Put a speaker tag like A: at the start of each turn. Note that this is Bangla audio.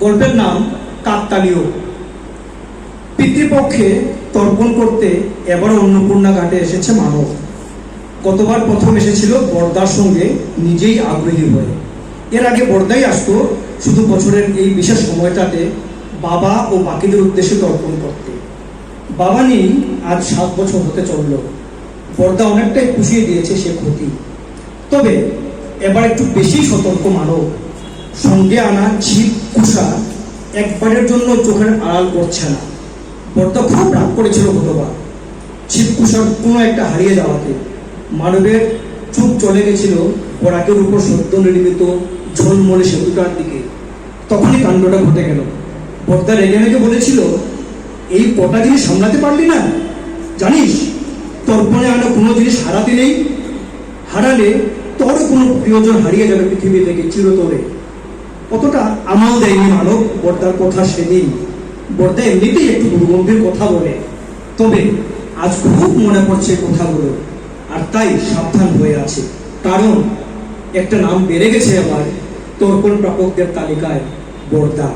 A: গল্পের নাম কাকতালীয়। পিতৃপক্ষে তর্পণ করতে এবার অন্নপূর্ণা ঘাটে এসেছে মানব। কতবার প্রথম এসেছিল বর্দার সঙ্গে নিজেই আগ্রহী হয়ে। এর আগে বর্দাই আসতো শুধু বছরের এই বিশেষ সময়টাতে বাবা ও বাকিদের উদ্দেশ্যে তর্পণ করতে। বাবা নেই আজ সাত বছর হতে চলল। বর্দা অনেকটাই পুষিয়ে দিয়েছে সে ক্ষতি। তবে এবার একটু বেশি সতর্ক মানব। সঙ্গে আনা ছিপ কুষা একবারের জন্য চোখের আড়াল করছে না। বর্দা খুব রাগ করেছিল গতবার ছিপ কুষার কোনো একটা হারিয়ে যাওয়াতে মানবের চুপ চলে গেছিল বরাকের উপর সদ্য নির্মিত ঝোলমলে সেতুটার দিকে। তখনই কাণ্ডটা ঘটে গেল। বর্দা রেগে রেগে বলেছিল, এই কটা জিনিস সামলাতে পারলি না? জানিস তর্পণে আনা কোনো জিনিস হারাতে নেই? হারালে তোরও কোনো প্রিয়জন হারিয়ে যাবে পৃথিবী থেকে চিরতরে। কতটা আমল দেয়নি মানব বর্দার কথা সে নেই। বর্দা এমনিতেই একটু দুর্গম্ভীর কথা বলে। তবে আজ খুব মনে পড়ছে কথাগুলো, আর তাই সাবধান হয়ে আছে। কারণ একটা নাম বেড়ে গেছে আবার তর্পণ প্রাপকদের তালিকায় বর্দা